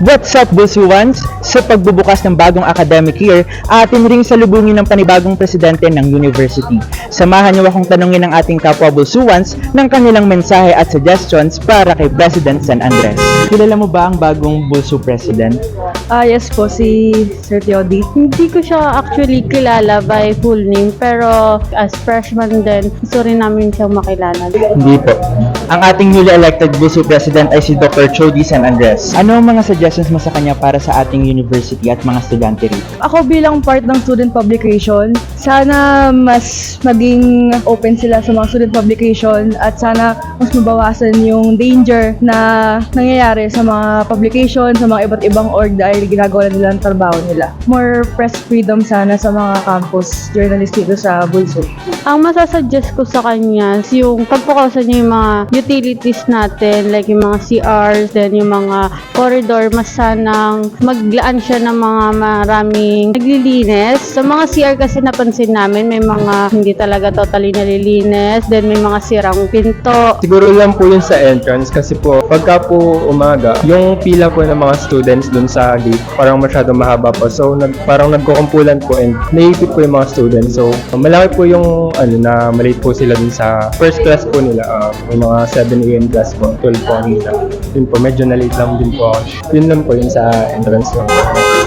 What's up, Busuans? Sa pagbubukas ng bagong academic year, atin ring salubungin ng panibagong presidente ng university. Samahan niyo akong tanungin ng ating kapwa Busuans ng kanilang mensahe at suggestions para kay President San Andres. Kilala mo ba ang bagong Bulsu President? Ah, yes po, si Sir Teodi. Hindi ko siya actually kilala by full name, pero as freshman din, gusto rin namin siyang makilala. Hindi po. Ang ating newly elected Bulsu President ay si Dr. Chody San Andres. Ano ang mga suggestions mo sa kanya para sa ating university at mga estudyante rito? Ako bilang part ng student publication, sana mas maging open sila sa mga student publication at sana mas mabawasan yung danger na nangyayari sa mga publication, sa mga iba't ibang org dahil ginagawa na nila ang trabaho nila. More press freedom sana sa mga campus journalists dito sa Bulso. Ang masasuggest ko sa kanya is yung pagpukasan niya yung mga utilities natin, like yung mga CRs, then yung mga corridor, mas sanang maglaan siya ng mga maraming naglilinis. Sa mga CR kasi napansin namin, may mga hindi talaga totally nalilinis, then may mga sirang pinto. Siguro lang po yun sa entrance kasi po pagka po umaga, yung pila po ng mga students dun sa gate parang masyado mahaba po. So nag, parang nagkukumpulan po and naipit po yung mga students. So malaki po yung ano na malate po sila dun sa first class po nila. Uh, yung mga 7 a.m. class po, 12 po nila. Yun po, medyo na late lang din po. Yun lang po yun sa entrance lang.